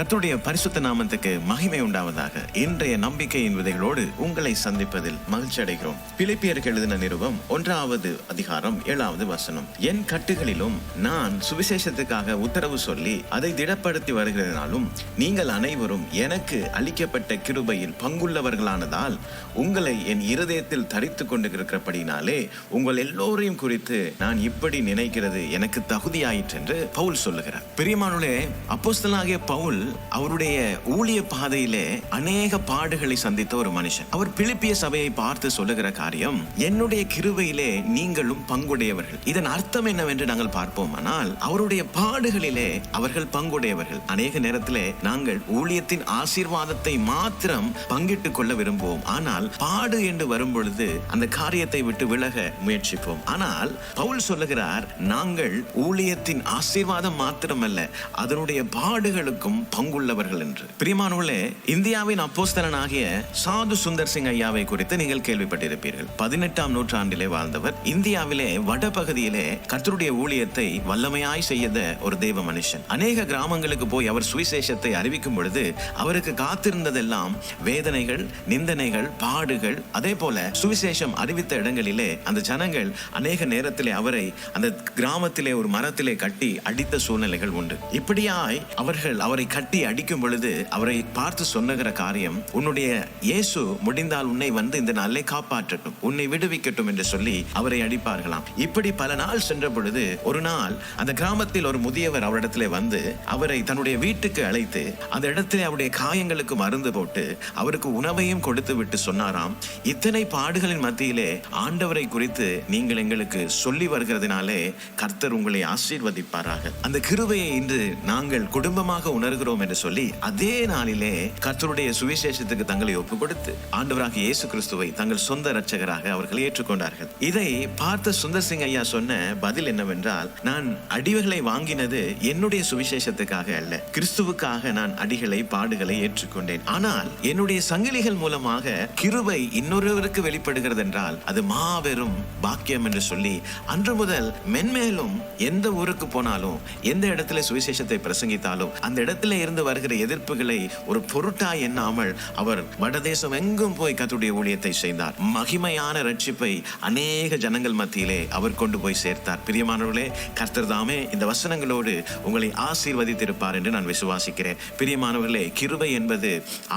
கத்துடைய பரிசுத்த நாமத்துக்கு மகிமை உண்டாவதாக. இன்றைய நம்பிக்கையின் விதைகளோடு உங்களை சந்திப்பதில் மகிழ்ச்சி அடைகிறோம். பிலிப்பியருக்கு எழுதின நிருபம் ஒன்றாவது அதிகாரம் ஏழாவது வசனம். என் கட்டுகளிலும் நான் சுவிசேஷத்துக்காக உத்தரவு சொல்லி அதை திடப்படுத்தி வருகிறதுனாலும் நீங்கள் அனைவரும் எனக்கு அளிக்கப்பட்ட கிருபையில் பங்குள்ளவர்களானதால் உங்களை என் இருதயத்தில் தரித்து கொண்டு இருக்கிறபடினாலே உங்கள் எல்லோரையும் குறித்து நான் இப்படி நினைக்கிறது எனக்கு தகுதியாயிற்று என்று பவுல் சொல்லுகிறார். பிரியமானுடைய அப்போஸ்தலாகிய பவுல் அவருடைய ஊழிய பாதையிலே அநேக பாடுகளை சந்தித்த ஒரு மனுஷன். அவர் பிலிப்பிய சபையை பார்த்து சொல்லுகிற காரியம் என்னுடைய கிருவையிலே நீங்களும் பங்குடையவர்கள். இதன் அர்த்தம் என்னவென்று நாங்கள் பார்ப்போம் ஆனால் அவருடைய பாடுகளிலே அவர்கள் பங்குடையவர்கள். அநேக நேரத்திலே நாங்கள் ஊழியத்தின் ஆசீர்வாதத்தை மாத்திரம் பங்கிட்டுக் கொள்ள விரும்புவோம். ஆனால் பாடு என்று வரும் பொழுது அந்த காரியத்தை விட்டு விலக முயற்சிப்போம். ஆனால் பவுல் சொல்லுகிறார் நாங்கள் ஊழியத்தின் ஆசீர்வாதம் மாத்திரமல்ல அதனுடைய பாடுகளுக்கும் பங்குள்ளவர்கள் என்று. பிரியமானவர்களே இந்தியாவின் அப்போஸ்தலனாகிய சாது சுந்தர் சிங் ஐயாவை குறித்து நீங்கள் கேள்விப்பட்டிருப்பீர்கள். பதினெட்டாம் நூற்றாண்டிலே வாழ்ந்தவர் இந்தியாவிலே வடபகுதியிலே கர்த்தருடைய ஊழியத்தை வல்லமையாய் செய்த ஒரு தெய்வ மனுஷன். அநேக கிராமங்களுக்கு போய் அவர் சுவிசேஷத்தை அறிவிக்கும் பொழுது அவருக்கு காத்திருந்ததெல்லாம் வேதனைகள் நிந்தனைகள் பாடுகள் அதே போல சுவிசேஷம் அறிவித்த இடங்களிலே அந்த ஜனங்கள் அநேக நேரத்திலே அவரை அந்த கிராமத்திலே ஒரு மரத்திலே கட்டி அடித்த சூழ்நிலைகள் உண்டு. இப்படியாய் அவர்கள் அவரை கட்டி அடிக்கும் பொழுது அவரை பார்த்து சொன்னுகிற காரியம் உன்னுடைய இயேசு முடிந்தால் உன்னை வந்து இந்த நாளை காப்பாற்றட்டும் உன்னை விடுவிக்கட்டும் என்று சொல்லி அவரை அடிப்பார்களாம். இப்படி பல நாள் சென்ற பொழுது ஒரு நாள் அந்த கிராமத்தில் ஒரு முதியவர் அவரிடத்துல வந்து அவரை தன்னுடைய வீட்டுக்கு அழைத்து அந்த இடத்திலே அவருடைய காயங்களுக்கு மருந்து போட்டு அவருக்கு உணவையும் கொடுத்து விட்டு சொன்னாராம் இத்தனை பாடுகளின் மத்தியிலே ஆண்டவரை குறித்து நீங்கள் எங்களுக்கு சொல்லி வருகிறதுனாலே கர்த்தர் உங்களை ஆசீர்வதிப்பாராக. அந்த கிருவையை இன்று நாங்கள் குடும்பமாக உணர்கிறோம் என்று சொல்லி அதே நாளிலே கர்த்தருடைய சுவிசேஷத்துக்கு தங்களை ஒப்பு கொடுத்து ஆண்டவராக இயேசு கிறிஸ்துவை தங்கள் சொந்த ரட்சகராக அவர்கள் ஏற்றுக்கொண்டார்கள். இதை பார்த்த சுந்தர் சிங் ஐயா சொன்ன பதில் என்னவென்றால் நான் அடிவுகளை வாங்கினது என்னுடைய சுவிசேஷத்துக்காக அல்ல கிறிஸ்துவுக்காக நான் அடிகளை பாடுகளை ஏற்றுக்கொண்டேன். ஆனால் என்னுடைய சங்கிலிகள் மூலமாக கிருபை இன்னொருவருக்கு வெளிப்படுகிறது என்றால் அது மாபெரும் பாக்கியம் என்று சொல்லி அன்று முதல் மென்மேலும் எந்த ஊருக்கு போனாலும் எந்த இடத்துல சுவிசேஷத்தை பிரசங்கித்தாலும் அந்த இடத்துல இருந்து வருகிற எதிர்ப்புகளை ஒரு பொருட்டா எண்ணாமல் அவர் வடதேசம் எங்கும் போய் கத்துடைய ஊழியத்தை செய்தார். மகிமையான ரட்சிப்பை அநேக ஜனங்கள் மத்தியிலே அவர் கொண்டு போய் சேர்த்தார். பிரியமானவர்களே கர்த்தர் தாமே இந்த வசனங்களோடு உங்களை ஆசீர்வதித்திருப்பார் என்று நான் விசுவாசிக்கிறேன். பிரியமானவர்களே கிருவை என்பது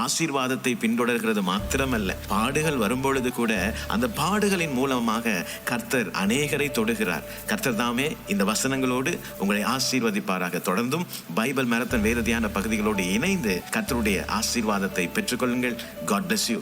ஆசீர்வாதத்தை பின்தொடர்கிறது மாத்திரமல்ல. பாடுகள் வரும்பொழுது கூட அந்த பாடுகளின் மூலமாக கர்த்தர் அநேகரை தொடுகிறார். கர்த்தர் தாமே இந்த வசனங்களோடு உங்களை ஆசீர்வதிப்பாராக. தொடர்ந்தும் பைபிள் மேரத்தன் வேறுதியான பகுதிகளோடு இணைந்து கத்தருடைய ஆசீர்வாதத்தை பெற்றுக்கொள்ளுங்கள். God bless you